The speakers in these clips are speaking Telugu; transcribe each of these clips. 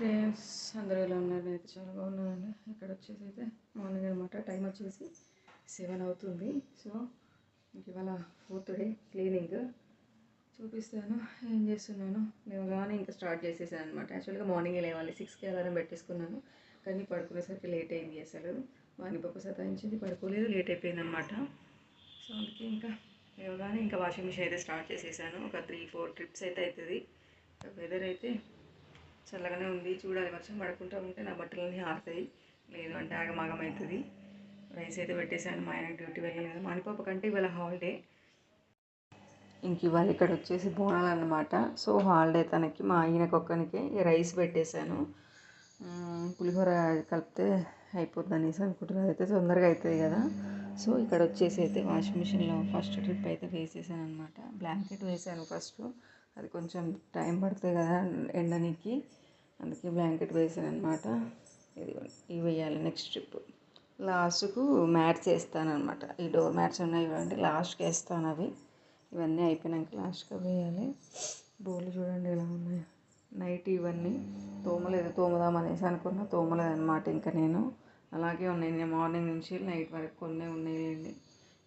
ఫ్రెండ్స్ అందరూ ఎలా ఉన్నారు? నేనైతే చాలా బాగున్నానండి. ఇక్కడ వచ్చేసి అయితే మార్నింగ్ అనమాట టైం వచ్చేసి సెవెన్ అవుతుంది. సో ఇవాళ ఫోర్త్ డే క్లీనింగ్. చూపిస్తాను. ఏం చేస్తున్నాను? మేము కానీ ఇంకా స్టార్ట్ చేసేసాను అనమాట యాక్చువల్గా మార్నింగ్ లేవాలి. సిక్స్కి అలారం పెట్టేసుకున్నాను. కానీ పడుకునేసరికి లేట్ అయింది అసలు. వాణిపప్పు సతాయించింది. పడుకోలేదు. లేట్ అయిపోయింది అనమాట సో అందుకే ఇంకా లేవగానే ఇంకా వాషింగ్ మిషన్ అయితే స్టార్ట్ చేసేసాను. ఒక త్రీ ఫోర్ ట్రిప్స్ అయితే అవుతుంది వెదర్ అయితే చల్లగానే ఉంది చూడాలి. వర్షం పడకుండా ఉంటే నా బట్టలన్నీ ఆరుతాయి. లేదు అంటే ఆగమాగం అవుతుంది రైస్ అయితే పెట్టేశాను మా ఆయన డ్యూటీ వెళ్ళలేదు. మానిపాప కంటే ఇవాళ హాలిడే. ఇంక ఇవాళ ఇక్కడ వచ్చేసి బోనాలు అనమాట సో హాలిడే తనకి మా ఆయనకు ఒక్కనికి రైస్ పెట్టేశాను. పులిహోర కలిపితే అయిపోద్ది అనేసి అనుకుంటున్నారు. అయితే తొందరగా అవుతుంది కదా. సో ఇక్కడ వచ్చేసి అయితే వాషింగ్ మిషన్లో ఫస్ట్ ట్రిప్ అయితే వేసేసాను అనమాట బ్లాంకెట్ వేసాను ఫస్ట్. అది కొంచెం టైం పడుతుంది కదా ఎండనికి. అందుకే బ్లాంకెట్ వేసాను అనమాట ఇది ఇవి వేయాలి నెక్స్ట్ ట్రిప్. లాస్ట్కు మ్యాట్స్ వేస్తాను అనమాట ఈ డోర్ మ్యాట్స్ ఉన్నాయి చూడండి లాస్ట్కి వేస్తాను అవి. ఇవన్నీ అయిపోయినాక లాస్ట్గా వేయాలి. బోర్లు చూడండి ఎలా ఉన్నాయి. నైట్ ఇవన్నీ తోమలేదు తోమదాం అనేసి అనుకున్నా తోమలేదు అనమాట ఇంకా నేను. అలాగే ఉన్నాయి నేను మార్నింగ్ నుంచి నైట్ వరకు కొన్ని ఉన్నాయండి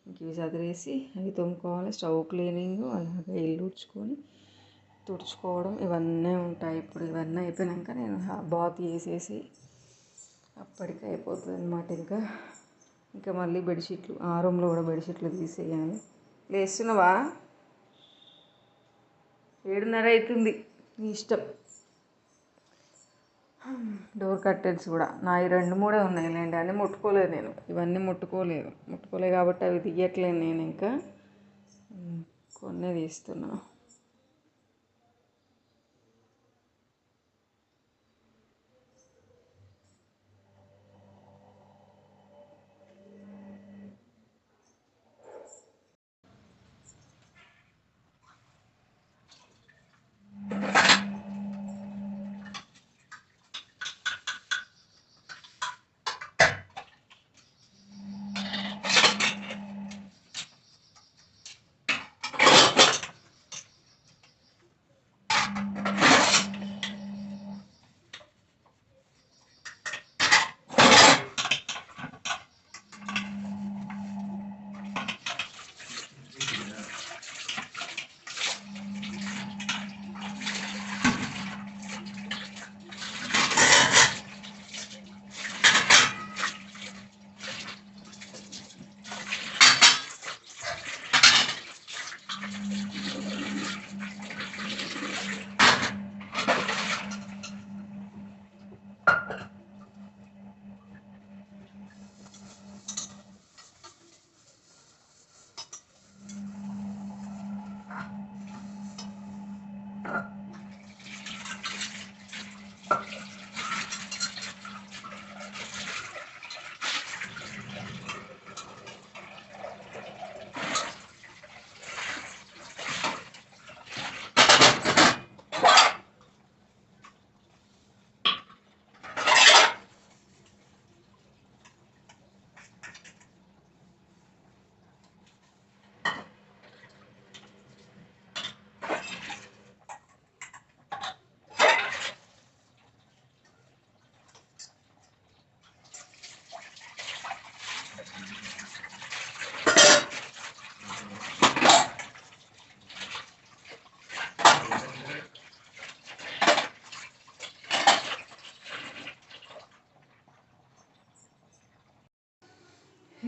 ఇంక ఇవి చదివేసి అవి తోముకోవాలి స్టవ్ క్లీనింగ్ అలాగే ఇల్లు ఉడ్చుకొని తుడుచుకోవడం ఇవన్నీ ఉంటాయి. ఇప్పుడు ఇవన్నీ అయిపోయాక నేను బాత్ వేసేసి అప్పటికి అయిపోతుంది అనమాట ఇంకా. ఇంకా మళ్ళీ బెడ్షీట్లు ఆ రూమ్లో కూడా బెడ్షీట్లు తీసేయాలి. లేస్తున్నావా? ఏడున్నర అవుతుంది నీ ఇష్టం. డోర్ కర్టెన్స్ కూడా. నా ఈ రెండు మూడే ఉన్నాయి లేండి అన్నీ ముట్టుకోలేదు నేను. ఇవన్నీ ముట్టుకోలేదు. ముట్టుకోలేదు కాబట్టి అవి తీయట్లేదు నేను ఇంకా. కొన్ని తీస్తున్నాను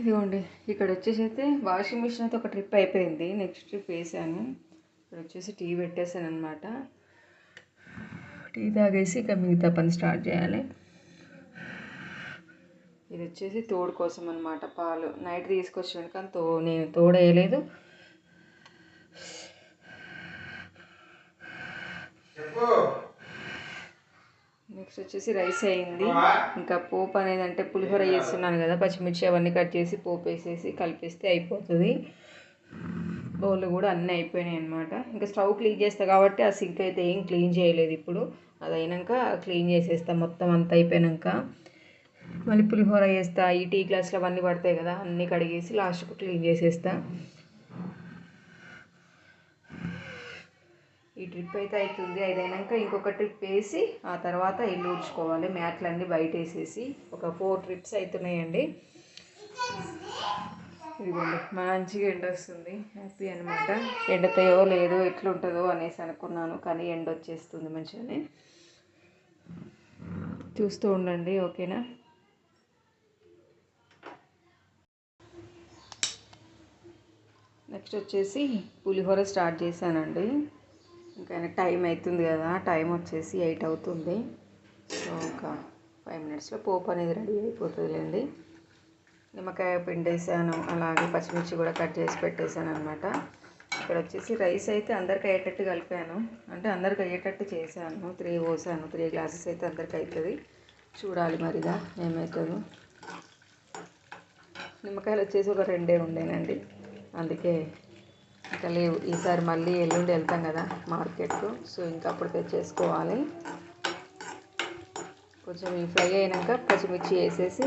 ఇదిగోండి ఇక్కడ వచ్చేసి అయితే వాషింగ్ మిషన్ అయితే ఒక ట్రిప్ అయిపోయింది. నెక్స్ట్ ట్రిప్ వేసాను ఇక్కడ వచ్చేసి టీ పెట్టేసాను అనమాట టీ తాగేసి ఇక మిగతా పని స్టార్ట్ చేయాలి. ఇది వచ్చేసి తోడు కోసం అనమాట పాలు. నైట్ తీసుకొచ్చాను కానీ తో నేను తోడు వేయలేదు నెక్స్ట్ వచ్చేసి రైస్ అయింది. ఇంకా పోపు అనేది అంటే పులిహోర చేస్తున్నాను కదా పచ్చిమిర్చి అవన్నీ కట్ చేసి పోపు వేసేసి కలిపేస్తే అయిపోతుంది. బౌల్ కూడా అన్నీ అయిపోయినాయి అనమాట ఇంకా స్టవ్ క్లీన్ చేస్తా కాబట్టి ఆ సింక్ అయితే ఏం క్లీన్ చేయలేదు ఇప్పుడు. అది అయినాక క్లీన్ చేసేస్తా మొత్తం అంతా అయిపోయాక మళ్ళీ పులిహోర చేస్తా ఈ టీ గ్లాసులు అవన్నీ పడతాయి కదా అన్నీ కడిగేసి లాస్ట్కు క్లీన్ చేసేస్తా. ఈ ట్రిప్ అయితే అవుతుంది. అయినాక ఇంకొక ట్రిప్ వేసి ఆ తర్వాత ఇల్లు ఊడ్చుకోవాలి. మ్యాట్లన్నీ బయట వేసేసి ఒక ఫోర్ ట్రిప్స్ అవుతున్నాయండి ఇదిగోండి మంచిగా ఎండ వస్తుంది. హ్యాపీ అనమాట ఎండతాయో లేదో ఎట్లుంటుందో అనేసి అనుకున్నాను కానీ ఎండ వచ్చేస్తుంది మంచిగానే. చూస్తూ ఉండండి ఓకేనా? నెక్స్ట్ వచ్చేసి పులిహోర స్టార్ట్ చేశానండి. ఇంకా టైం అవుతుంది కదా టైం వచ్చేసి ఎయిట్ అవుతుంది. సో ఒక ఫైవ్ మినిట్స్లో పోపు అనేది రెడీ అయిపోతుందిలేండి. నిమ్మకాయ పిండేసాను అలాగే పచ్చిమిర్చి కూడా కట్ చేసి పెట్టేశాను అనమాట ఇక్కడ వచ్చేసి రైస్ అయితే అందరికి అయ్యేటట్టు కలిపాను. అంటే అందరికి అయ్యేటట్టు చేశాను. త్రీ పోసాను త్రీ గ్లాసెస్ అయితే అందరికి అవుతుంది చూడాలి మరిగా ఏమవుతుందో నిమ్మకాయలు వచ్చేసి ఒక రెండే ఉండేనండి. అందుకే ఇంకా లేవు. ఈసారి మళ్ళీ ఎల్లుండి వెళ్తాం కదా మార్కెట్కు. సో ఇంకా అప్పుడు తెచ్చేసుకోవాలి కొంచెం ఈ ఫ్రై అయినాక పచ్చిమిర్చి వేసేసి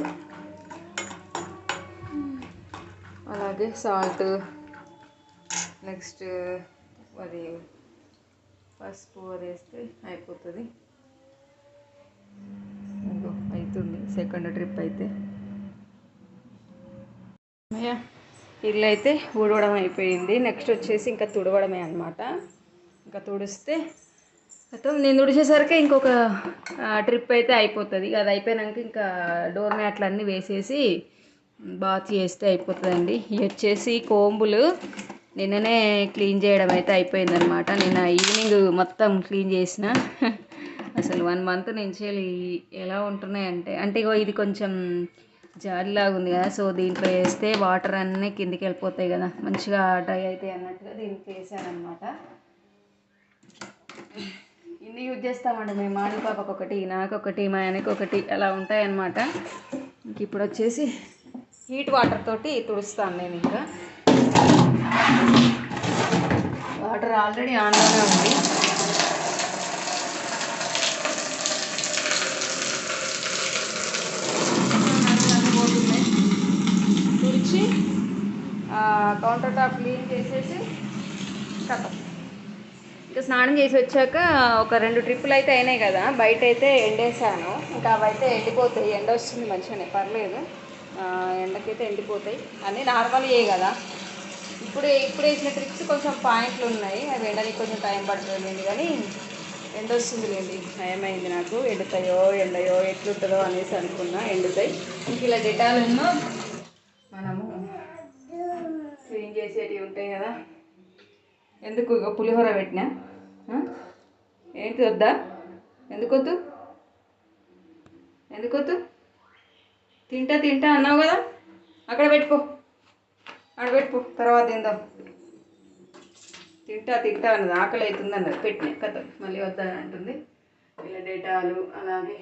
అలాగే సాల్ట్ నెక్స్ట్ అది పసుపు అది వేస్తే అయిపోతుంది. అవుతుంది. సెకండ్ ట్రిప్ అయితే. అయ్యా. ఇల్లు అయితే ఊడవడం అయిపోయింది. నెక్స్ట్ వచ్చేసి ఇంకా తుడవడమే అనమాట ఇంకా తుడిస్తే మొత్తం నేను తుడిచేసరికి ఇంకొక ట్రిప్ అయితే అయిపోతుంది. ఇక అది అయిపోయినాక ఇంకా డోర్ మ్యాట్లు అన్నీ వేసేసి బాత్ చేస్తే అయిపోతుందండి. ఇవి వచ్చేసి కోంబులు నిన్ననే క్లీన్ చేయడం అయితే అయిపోయిందనమాట నిన్న ఈవినింగ్ మొత్తం క్లీన్ చేసిన. అసలు వన్ మంత్ నుంచి ఎలా ఉంటున్నాయంటే అంటే ఇగో ఇది కొంచెం జాడిలాగా ఉంది కదా. సో దీంట్లో వేస్తే వాటర్ అన్నీ కిందికి వెళ్ళిపోతాయి కదా. మంచిగా డ్రై అవుతాయి అన్నట్టుగా దీనికి వేసానమాట ఇన్ని యూజ్ చేస్తామండి మేము. మాడి పాపకు ఒకటి నాకు ఒకటి మా ఆయనకు ఒకటి అలా ఉంటాయన్నమాట. ఇంక ఇప్పుడు వచ్చేసి హీట్ వాటర్ తోటి తుడుస్తాను నేను ఇంకా. వాటర్ ఆల్రెడీ ఆన్లోనే ఉంది పోతున్నాయి తుడిచి కౌంటర్ టాప్ క్లీన్ చేసేసి కథం. ఇంకా స్నానం చేసి వచ్చాక ఒక రెండు ట్రిప్పులు అయితే అయినాయి కదా బయట అయితే ఎండేసాను ఇంకా అవైతే ఎండిపోతాయి. ఎండ వస్తుంది మంచిగానే పర్లేదు. ఎండకైతే ఎండిపోతాయి. అన్నీ నార్మల్ ఏ కదా. ఇప్పుడు ఇప్పుడు వేసిన ట్రిప్స్ కొంచెం పాయింట్లు ఉన్నాయి. అవి ఎండడానికి కొంచెం టైం పడుతుంది కానీ ఎండ వస్తుంది లేండి. భయమైంది నాకు? ఎండుతాయో ఎండయో ఎట్లుంటుందో అనేసి అనుకున్నా ఎండుతాయి. ఇంక ఇలా డెటాలను మనము క్లీన్ చేసేటివి ఉంటాయి కదా. ఎందుకు ఇక పులిహోర పెట్టినా? ఏంటి వద్దా? ఎందుకొద్దు ఎందుకొద్దు తింటా తింటా అన్నావు కదా. అక్కడ పెట్టుకో. అక్కడ పెట్టుకో తర్వాత తిందాం. తింటా తింటా అన్నది. ఆకలి అవుతుంది అన్నది. పెట్టినా. కథ మళ్ళీ వద్దని అంటుంది. ఇలా డేటాలు అలాగే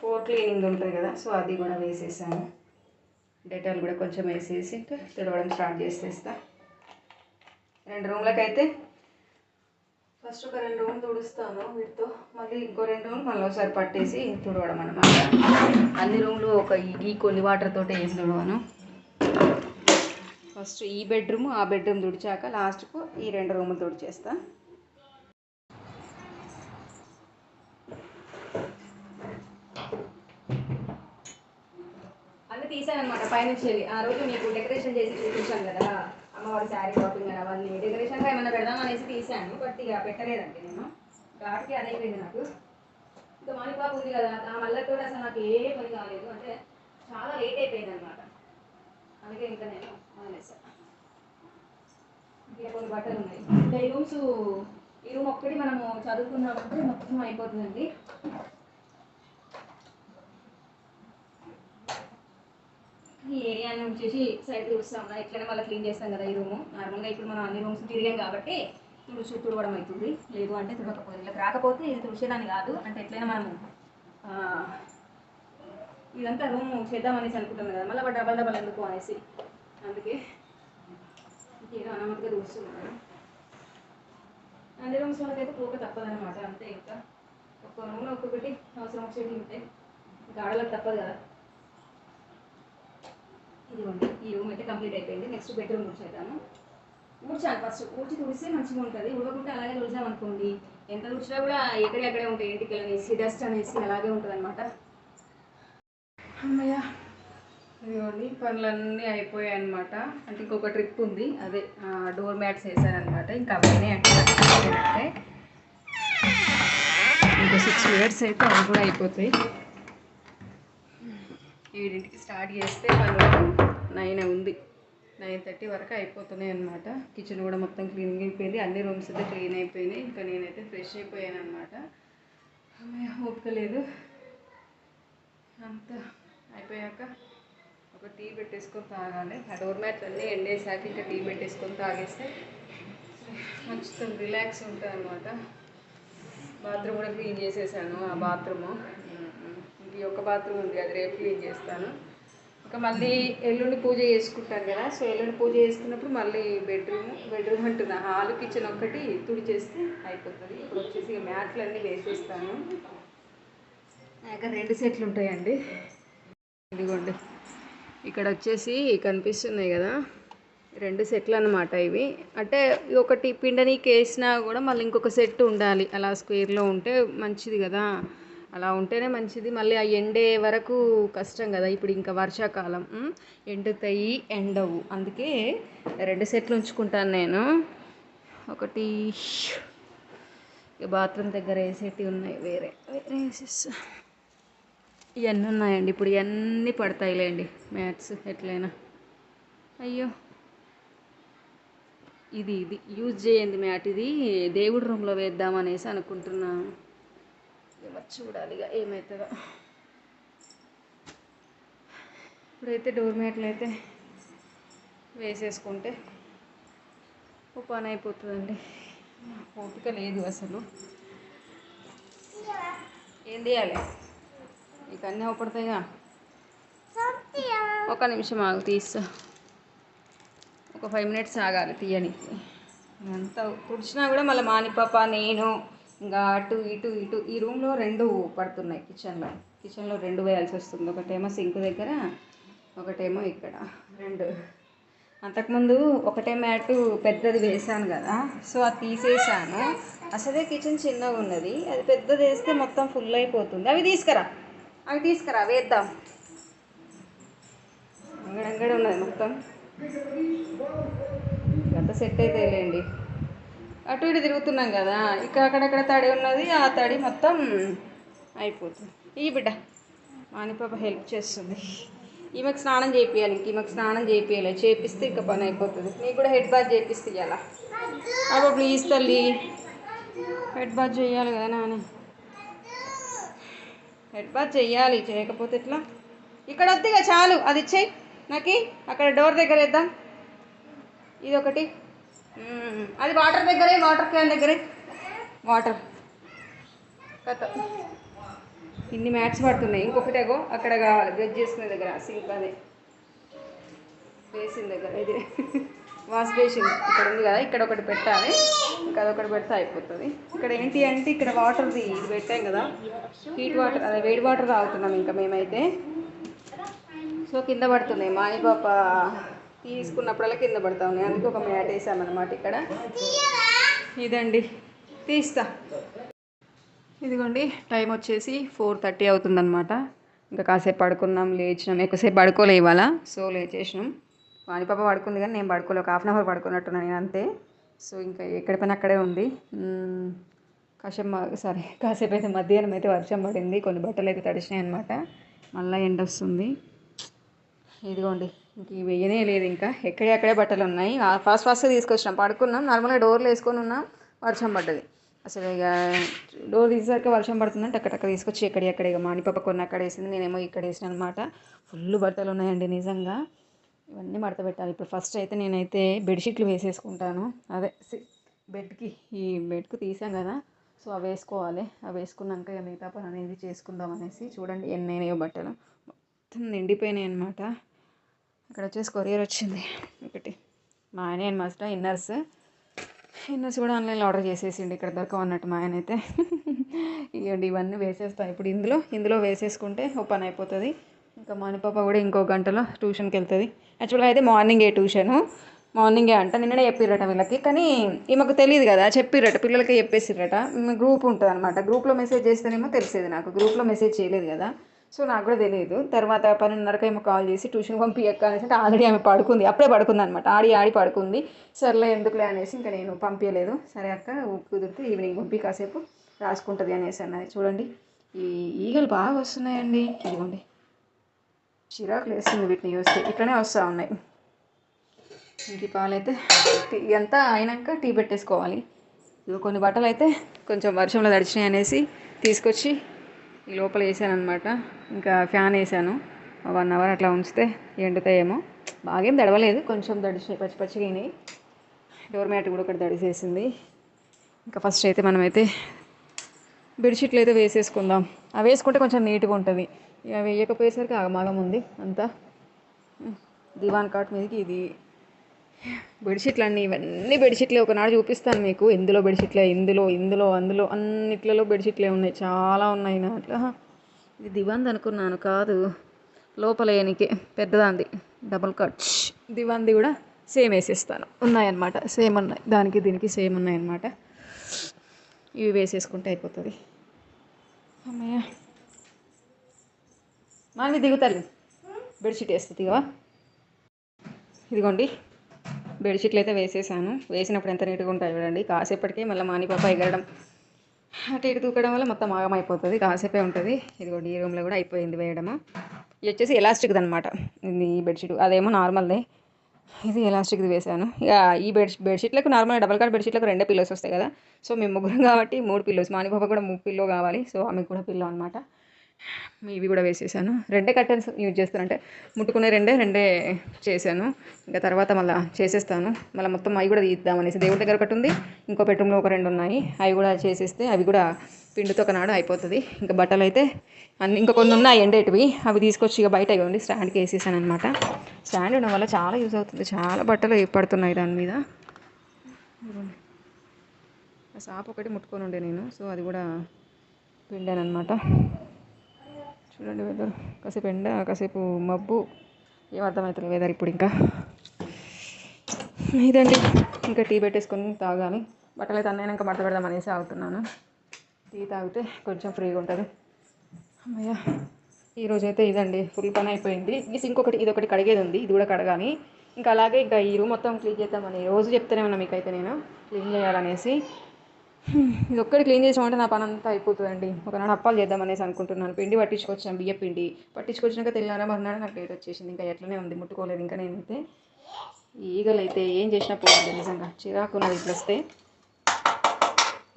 ఫోర్ క్లీనింగ్ ఉంటుంది కదా. సో అది కూడా వేసేసాను. డేటాలు కూడా కొంచెం వేసేసి తుడవడం స్టార్ట్ చేసేస్తా. రెండు రూమ్లకైతే ఫస్ట్ ఒక రెండు రూమ్లు తుడుస్తాను వీటితో. మళ్ళీ ఇంకో రెండు రూమ్లు మళ్ళీ ఒకసారి పట్టేసి తుడవడం అనమాట అన్ని రూమ్లు ఒక ఈ- కొన్ని వాటర్ తోటి ఏం తుడవను. ఫస్ట్ ఈ బెడ్రూమ్ ఆ బెడ్రూమ్ తుడిచాక లాస్ట్కు ఈ రెండు రూములు తుడిచేస్తాను తీసాను అనమాట పైనుంచి ఆ రోజు మీకు డెకరేషన్ చేసి చూపించాను కదా. అమ్మవారి శారీ షాపింగ్ అని అవన్నీ. డెకరేషన్గా ఏమైనా పెడదాం అనేసి తీసాను బట్ ఇక పెట్టలేదండి నేను. ఘాట్కి అదైపోయింది నాకు. ఇంకా మానిపాపు ఉంది కదా. ఆ మళ్ళీ కూడా అసలు నాకు ఏ పని కాలేదు. అంటే చాలా లేట్ అయిపోయింది అనమాట అందుకే ఇంకా నేను మానేసాను ఇంకా కొన్ని బట్టలు ఉన్నాయి. అంటే ఈ రూమ్స్ ఈ రూమ్ ఒక్కటి మనము చదువుకున్నామంటే మొత్తం అయిపోతుందండి. ఈ ఏరియాని వచ్చేసి సైడ్ తుడుస్తాం ఎట్లనే మళ్ళీ క్లీన్ చేస్తాం కదా ఈ రూము నార్మల్గా ఇప్పుడు మనం అన్ని రూమ్స్ తిరిగాం కాబట్టి తుడుచు తుడవడం అవుతుంది. లేదు అంటే తుడకపోతే ఇలా రాకపోతే ఇది తుడిచేదాన్ని కాదు. అంటే ఎట్లయినా మనము ఇదంతా రూమ్ చేద్దామనేసి అనుకుంటున్నాం కదా. మళ్ళీ డబల్ డబల్ ఎందుకు అనేసి. అందుకే ఏదో అనమతిగా చూస్తున్నాను అన్ని రూమ్స్ వాళ్ళకైతే పోక తప్పదనమాట అంతే ఇంకా. ఒక్క రూమ్లో ఒక్కొక్కటి అవసరం వచ్చేవి ఉంటాయి. గాడలకు తప్పదు కదా. ఇదిగోండి ఈ రూమ్ అయితే కంప్లీట్ అయిపోయింది. నెక్స్ట్ బెడ్రూమ్ ఊడ్చేద్దాము ఊడ్చాలి ఫస్ట్ ఊడ్చి తుడిస్తే మంచిగా ఉంటుంది. ఉడవకుండా అలాగే తుడిచామనుకోండి ఎంత తుడిచినా కూడా ఎక్కడెక్కడే ఉంటాయి. ఇంటికి అనేసి డస్ట్ అనేసి అలాగే ఉంటుంది అనమాట అమ్మయ్య ఇదిగోండి పనులన్నీ అయిపోయాయి అనమాట అంటే ఇంకొక ట్రిప్ ఉంది. అదే డోర్ మ్యాట్స్ వేసానమాట ఇంకా అవన్నీ అంటే ఇంకా సిక్స్ మినిట్స్ అయితే అవి కూడా అయిపోతాయి. ఏడింటికి స్టార్ట్ చేస్తే పనులు నైన్ ఉంది. నైన్ థర్టీ వరకు అయిపోతున్నాయి అనమాట కిచెన్ కూడా మొత్తం క్లీన్ అయిపోయింది. అన్ని రూమ్స్ అయితే క్లీన్ అయిపోయినాయి. ఇంకా నేనైతే ఫ్రెష్ అయిపోయాను అనమాట ఓపిక లేదు. అంతా అయిపోయాక ఒక టీ పెట్టేసుకొని తాగాలి. ఆ డోర్ మ్యాట్లు అన్నీ ఎండేసాక ఇంకా టీ పెట్టేసుకొని తాగేస్తే మంచి రిలాక్స్ ఉంటుంది అనమాట బాత్రూమ్ కూడా క్లీన్ చేసేసాను ఆ బాత్రూము. ఈ ఒక బాత్రూమ్ ఉంది అది రేపు క్లీన్ చేస్తాను. ఇంకా మళ్ళీ ఎల్లుండి పూజ చేసుకుంటాను కదా సో ఎల్లుండి పూజ చేసుకున్నప్పుడు మళ్ళీ బెడ్రూమ్ బెడ్రూమ్ అంటున్నా హాల్ కిచెన్ ఒక్కటి తుడి చేస్తే అయిపోతుంది. ఇప్పుడు వచ్చేసి ఇక మ్యాట్లు అన్నీ వేసేస్తాను ఇంకా రెండు సెట్లు ఉంటాయండి. ఇదిగోండి. ఇక్కడ వచ్చేసి కనిపిస్తున్నాయి కదా రెండు సెట్లు అన్నమాట ఇవి. అంటే ఒకటి పిండనీకి వేసినా కూడా మళ్ళీ ఇంకొక సెట్ ఉండాలి. అలా స్క్వేర్లో ఉంటే మంచిది కదా. అలా ఉంటేనే మంచిది. మళ్ళీ ఆ ఎండే వరకు కష్టం కదా. ఇప్పుడు ఇంకా వర్షాకాలం. ఎండుతాయి ఎండవు. అందుకే రెండు సెట్లు ఉంచుకుంటాను నేను. ఒకటి బాత్రూమ్ దగ్గర వేసేటివి ఉన్నాయి? వేరే వేరే వేసేస్తా. ఇవన్నీ ఉన్నాయండి. ఇప్పుడు ఇవన్నీ పడతాయిలేండి. మ్యాట్స్ ఎట్లయినా. అయ్యో. ఇది ఇది. యూజ్ చేయండి మ్యాట్. ఇది దేవుడి రూమ్లో వేద్దామనేసి అనుకుంటున్నాను. మరి చూడాలి ఇక ఏమవుతుందో ఇప్పుడైతే డోర్ మ్యాట్లు అయితే వేసేసుకుంటే ఓ పని అయిపోతుందండి. ఓపిక లేదు అసలు. ఏం చేయాలి? ఇక అన్నీ అవపడతాయిగా? ఒక నిమిషం ఆగు తీస్తా. ఒక ఫైవ్ మినిట్స్ ఆగాలి తీయనికి. అంతా తుడిచినా కూడా మళ్ళీ మానిపాప నేను ఇంకా అటు ఇటు ఇటు. ఈ రూమ్లో రెండు పడుతున్నాయి. కిచెన్లో. కిచెన్లో రెండు వేయాల్సి వస్తుంది. ఒకటేమో సింక్ దగ్గర ఒకటేమో ఇక్కడ. రెండు. అంతకుముందు ఒకటే మ్యాట్ పెద్దది వేసాను కదా. సో అది తీసేసాను అసలే కిచెన్ చిన్నగా ఉన్నది. అది పెద్దది వేస్తే మొత్తం ఫుల్ అయిపోతుంది. అవి తీసుకురా. అవి తీసుకురా. వేద్దాం. అంగడంగడ ఉన్నది మొత్తం. గత సెట్ అయితే లేండి. అటు ఇటు తిరుగుతున్నాం కదా ఇక్కడ అక్కడక్కడ తడి ఉన్నది ఆ తడి మొత్తం అయిపోతుంది. ఈ బిడ్డ మానిపాప హెల్ప్ చేస్తుంది. ఈమెకు స్నానం చేపియాలి ఇంక ఈమెకు స్నానం చేపియాలి చేపిస్తే ఇక పని అయిపోతుంది. నీకు కూడా హెడ్ బాత్ చేపిస్తే ఇవ్వాల అబ్బా ప్లీజ్ తల్లి హెడ్ బాత్ చేయాలి కదా నాని హెడ్ బాత్ చేయాలి చేయకపోతే ఎట్లా? ఇక్కడ వద్దిగా చాలు అది ఇచ్చేయి. నాకి అక్కడ డోర్ దగ్గర వేద్దాం. ఇది ఒకటి అది వాటర్ దగ్గరే వాటర్ క్యాన్ దగ్గరే. వాటర్. కథ. ఇన్ని మ్యాట్స్ పడుతున్నాయి. ఇంకొకటి అగో అక్కడ కావాలి. బ్రష్ చేసుకునే దగ్గర సింక్ అదే. బేసిన్ దగ్గర ఇది. వాష్ బేసిన్ ఇక్కడ ఉంది కదా ఇక్కడ ఒకటి పెట్టాలి. ఇంకా అదొకటి పెడితే అయిపోతుంది. ఇక్కడ ఏంటి అంటే ఇక్కడ వాటర్ది ఇది పెట్టాం కదా. హీట్ వాటర్ అదే వేడి వాటర్ తాగుతున్నాం ఇంకా మేమైతే. సో కింద పడుతున్నాయి. మాయి పాప తీసుకున్నప్పుడల్లా కింద పడతా ఉన్నాయి. అందుకే ఒక మ్యాట్ వేసామన్నమాట ఇక్కడ. ఇదండి. తీస్తా. ఇదిగోండి టైం వచ్చేసి ఫోర్ థర్టీ అవుతుందన్నమాట. ఇంకా కాసేపు పడుకున్నాం లేచినాం. ఎక్కువసేపు పడుకోలే ఇవాళ. సో లేచేసినాం. వాణి పాప పడుకుంది కానీ నేను పడుకోలే. ఒక హాఫ్ అన్ అవర్ పడుకున్నట్టున్నాను నేను అంతే. సో ఇంకా ఎక్కడ పని అక్కడే ఉంది. కాసేపు సారీ కాసేపు అయితే మధ్యాహ్నం అయితే వర్షం పడింది. కొన్ని బట్టలు అయితే తడిచినాయి అనమాట మళ్ళీ ఎండ వస్తుంది. ఇదిగోండి. ఇంక ఇవి వేయనే లేదు ఇంకా. ఎక్కడే అక్కడే బట్టలు ఉన్నాయి. ఫాస్ట్ ఫాస్ట్గా తీసుకొచ్చినాం. పడుకున్నాం. నార్మల్గా డోర్లు వేసుకొని ఉన్నాం. వర్షం పడ్డది. అసలు ఇక డోర్ తీసేసరికి వర్షం పడుతుందంటే అక్కడక్కడ తీసుకొచ్చి ఎక్కడ ఎక్కడ ఇక మానిపాప కొన్ని అక్కడ వేసింది. నేనేమో ఇక్కడ వేసిన అనమాట ఫుల్ బట్టలు ఉన్నాయండి నిజంగా. ఇవన్నీ మడత పెట్టాలి. ఇప్పుడు ఫస్ట్ అయితే నేనైతే బెడ్షీట్లు వేసేసుకుంటాను. అదే బెడ్కి ఈ బెడ్కు తీసాం కదా. సో అవి వేసుకోవాలి. అవి వేసుకున్నాక ఇక మిగతా పని అనేది చేసుకుందాం అనేసి చూడండి ఎన్నైనాయో బట్టలు. మొత్తం నిండిపోయినాయి అనమాట ఇక్కడ వచ్చేసి కొరియర్ వచ్చింది. ఒకటి. మా ఆయన అండ్ మస్ట్ ఇన్నర్స్. ఇన్నర్స్ కూడా ఆన్లైన్లో ఆర్డర్ చేసేసిండి. ఇక్కడ దొరకవన్నట్టు మా ఆయన అయితే. ఇవ్వండి ఇవన్నీ వేసేస్తాను ఇప్పుడు ఇందులో ఇందులో వేసేసుకుంటే ఓ పని అయిపోతుంది. ఇంకా మన పాప కూడా ఇంకో గంటలో ట్యూషన్కి వెళ్తుంది. యాక్చువల్గా అయితే మార్నింగే ట్యూషను. మార్నింగే అంట. నిన్ననే చెప్పిర్రట వీళ్ళకి. కానీ ఈమెకు తెలియదు కదా. చెప్పిర్రట. పిల్లలకి చెప్పేసిర్రట. గ్రూప్ ఉంటుంది అనమాట గ్రూప్లో మెసేజ్ చేస్తేనేమో తెలిసేది నాకు. గ్రూప్లో మెసేజ్ చేయలేదు కదా. సో నాకు కూడా తెలియదు తర్వాత పన్నెండున్నరకు ఏమో కాల్ చేసి ట్యూషన్ పంపించక్క అనేసి అంటే ఆల్రెడీ ఆమె పడుకుంది. అప్పుడే పడుకుంది అనమాట ఆడి ఆడి పడుకుంది. సర్లే ఎందుకులే అనేసి ఇంకా నేను పంపించలేదు సరే అక్క కుదిరితే ఈవినింగ్ పంపి కాసేపు రాసుకుంటుంది అనేసి అన్నది. చూడండి ఈ ఈగలు బాగా వస్తున్నాయండి. ఇదిగోండి. చిరాకులు వేస్తుంది వీటిని చూస్తే. ఇట్లనే వస్తూ ఉన్నాయి. ఇంక పాలు పాలైతే టీ అంతా అయినాక టీ పెట్టేసుకోవాలి. ఇవి కొన్ని బట్టలు అయితే కొంచెం వర్షంలో తడిచినాయి అనేసి తీసుకొచ్చి ఈ లోపల వేసాను అనమాట ఇంకా ఫ్యాన్ వేసాను. వన్ అవర్ అట్లా ఉంచితే ఎండుతాయేమో. బాగేం తడవలేదు. కొంచెం తడిచినాయి పచ్చి పచ్చిగా అయినాయి. డోర్ మ్యాట్ కూడా ఒకటి తడిసేసింది. ఇంకా ఫస్ట్ అయితే మనమైతే బెడ్షీట్లు అయితే వేసేసుకుందాం. అవి వేసుకుంటే కొంచెం నీట్గా ఉంటుంది. ఇక వేయకపోయేసరికి ఆగమాగం ఉంది అంతా. దివాన్ కాట్ మీదకి ఇది బెడ్షీట్లన్నీ ఇవన్నీ బెడ్షీట్లే. ఒకనాడు చూపిస్తాను మీకు. ఇందులో బెడ్షీట్లే ఇందులో ఇందులో అందులో అన్నిట్లలో బెడ్షీట్లే ఉన్నాయి. చాలా ఉన్నాయి నా అట్లా. ఇది దివాన్ది అనుకున్నాను కాదు. లోపల ఎనికే పెద్దదాంది. Double cut. దివాన్ది కూడా సేమ్ వేసేస్తాను. ఉన్నాయన్నమాట. సేమ్ ఉన్నాయి. దానికి దీనికి సేమ్ ఉన్నాయన్నమాట. ఇవి వేసేసుకుంటే అయిపోతుంది. అమ్మయ్య. మనవి దిగుతారు బెడ్షీట్ వేస్తుంది దిగవా? ఇదిగోండి. బెడ్షీట్లు అయితే వేసేసాను. వేసినప్పుడు ఎంత నీట్గా ఉంటాయి చూడండి. కాసేపటికి మళ్ళీ మాని పాప ఎగరడం. అటు ఇటు దూకడం వల్ల మొత్తం ఆగం అయిపోతుంది కాసేపే ఉంటుంది. ఇదిగోండి ఈ రూమ్లో కూడా అయిపోయింది వేయడము. ఇది వచ్చేసి ఎలాస్టిక్ది అనమాట ఇది ఈ బెడ్షీట్. అదేమో నార్మల్దే. ఇది ఎలాస్టిక్ది వేసాను ఇక ఈ బెడ్ బెడ్షీట్లకు నార్మల్ డబల్ కాట్ బెడ్షీట్లకు రెండే పిల్లోస్ వస్తాయి కదా. సో మేము ముగ్గురం కాబట్టి మూడు పిల్లోస్ మాని పాప కూడా మూడు పిల్లో కావాలి. సో ఆమెకు కూడా పిల్లో అనమాట ఇవి కూడా వేసేసాను. రెండే కర్టన్స్ యూజ్ చేస్తాను. అంటే ముట్టుకునే రెండే రెండే చేశాను. ఇంకా తర్వాత మళ్ళీ చేసేస్తాను. మళ్ళీ మొత్తం అవి కూడా తీద్దాం అనేసి దేవుడి దగ్గర ఒకటి ఉంది. ఇంకో బెడ్రూమ్లో ఒక రెండు ఉన్నాయి. అవి కూడా చేసేస్తే అవి కూడా పిండితో ఒకనాడు అయిపోతుంది. ఇంకా బట్టలు అయితే అన్ని ఇంకా కొన్ని ఉన్నాయి ఎండేటివి అవి తీసుకొచ్చి ఇక బయట ఇవ్వండి. స్టాండ్కి వేసేసాను అనమాట స్టాండ్ ఉండడం వల్ల చాలా యూజ్ అవుతుంది. చాలా బట్టలు పడుతున్నాయి దాని మీద. ఆ సాప్ ఒకటి ముట్టుకొని ఉండే నేను. సో అది కూడా పిండాను అనమాట చూడండి వెదర్ కాసేపు ఎండ కాసేపు మబ్బు. ఏమర్థమవుతుంది వెదర్ ఇప్పుడు ఇంకా. ఇదండి. ఇంకా టీ పెట్టేసుకొని తాగాలి. బట్టలు అయితే అన్నయ్యాక మడత పెడదాం అనేసి ఆగుతున్నాను. టీ తాగితే కొంచెం ఫ్రీగా ఉంటుంది. అమ్మయ్య. ఈరోజు అయితే ఇదండి. ఫుల్ పని అయిపోయింది. ఇది ఇంకొకటి ఇది ఒకటి కడిగేది ఉంది. ఇది కూడా కడగాలి. ఇంకా అలాగే ఇంకా ఈ రూమ్ మొత్తం క్లీన్ చేద్దామని. రోజు చెప్తూనే ఉన్నా మీకైతే నేను. క్లీన్ చేయాలనేసి. ఇది ఒక్కటి క్లీన్ చేసామంటే నా పని అంతా అయిపోతుందండి. ఒకనాడు అప్పాలు చేద్దామనేసి అనుకుంటున్నాను. పిండి పట్టించుకొచ్చాను బియ్య పిండి. పట్టించుకొచ్చినాక తెల్లారా మర్నాడు నాకు డేట్ వచ్చేసింది. ఇంకా ఎట్లనే ఉంది ముట్టుకోలేదు. ఇంకా నేనైతే ఈ ఈగలు అయితే ఏం చేసినా పోతుంది నిజంగా. చిరాకు నాకు ఇట్లా వస్తే.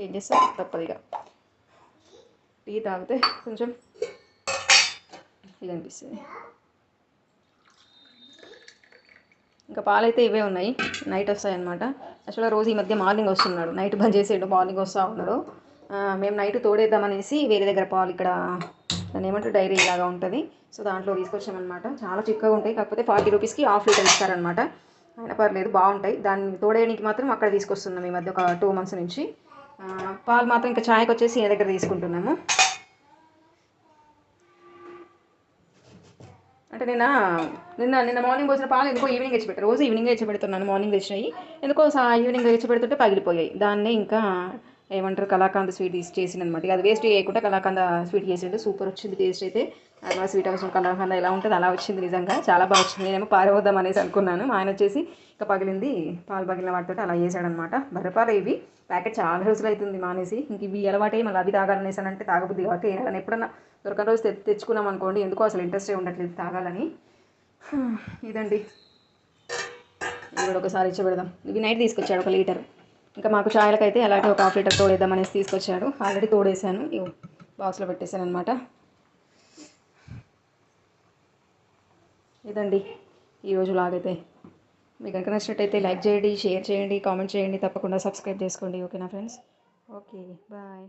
ఏం చేస్తా? తప్పదు ఇక. టీ తాగితే కొంచెం ఇది అనిపిస్తుంది. ఇంకా పాలైతే ఇవే ఉన్నాయి. నైట్ వస్తాయన్నమాట యాక్చువల్గా రోజు ఈ మధ్య మార్నింగ్ వస్తున్నాడు. నైట్ బంద్ చేసేడు మార్నింగ్ వస్తూ ఉన్నాడు. మేము నైట్ తోడేద్దామనేసి వేరే దగ్గర పాలు ఇక్కడ దాన్ని ఏమంటారు డైరీ లాగా ఉంటుంది. సో దాంట్లో తీసుకొచ్చామన్నమాట. చాలా చిక్కగా ఉంటాయి. కాకపోతే ఫార్టీ రూపీస్కి హాఫ్ లీటర్ ఇస్తారనమాట అయినా పర్లేదు బాగుంటాయి. దాన్ని తోడేయడానికి మాత్రం అక్కడ తీసుకొస్తున్నాం ఈ మధ్య ఒక టూ మంత్స్ నుంచి. పాలు మాత్రం ఇంకా ఛాయ్కి వచ్చేసి ఏ దగ్గర తీసుకుంటున్నాము. అంటే నిన్న నిన్న నిన్న మార్నింగ్ వచ్చిన పాలు ఎందుకో ఈవినింగ్ తెచ్చి పెట్టారు. రోజు ఈవినింగ్ తెచ్చి పెడుతున్నాను మార్నింగ్ తెచ్చినాయి. ఎందుకో ఈవినింగ్ తెచ్చి పెడుతుంటే పగిలిపోయాయి. దాన్నే ఇంకా ఏమంటారు కలాకంద స్వీట్ తీసి చేసింది అనమాట అది వేస్ట్ చేయకుండా కలాకంద స్వీట్ చేసిండు. సూపర్ వచ్చింది టేస్ట్ అయితే. అలా స్వీట్ హౌస్ కలాకంద ఎలా ఉంటుంది అలా వచ్చింది నిజంగా. చాలా బాగా వచ్చింది. నేనేమో పారవద్దాం అనేసి అనుకున్నాను. మా ఆయన వచ్చేసి ఇంకా పగిలింది పాలు పగిలిన వాటితో అలా చేశాడనమాట బర్రపాలు ఇవి. ప్యాకెట్ చాలా రోజులు అవుతుంది మానేసి. ఇంక ఇవి అలవాటే మళ్ళీ అవి తాగాలనేసి అంటే తాగబుద్ది కాబట్టి ఏదైనా ఎప్పుడన్నా దొరకని రోజు తె- తెచ్చుకున్నాం అనుకోండి. ఎందుకో అసలు ఇంట్రెస్టే ఉండట్లేదు తాగాలని. ఇదండి. ఇది కూడా ఒకసారి ఇచ్చబెడదాం ఇవి నైట్ తీసుకొచ్చాడు ఒక లీటర్. ఇంకా మాకు చాయలకైతే అలాగే ఒక హాఫ్ లీటర్ తోడేద్దాం అనేసి తీసుకొచ్చాడు. ఆల్రెడీ తోడేసాను ఇవి బాక్స్లో పెట్టేశాను అనమాట ఇదండి ఈరోజు లాగైతే మీకు కనుక నచ్చినట్టయితే లైక్ చేయండి షేర్ చేయండి కామెంట్ చేయండి. తప్పకుండా సబ్స్క్రైబ్ చేసుకోండి. ఓకేనా ఫ్రెండ్స్? ఓకే. బాయ్.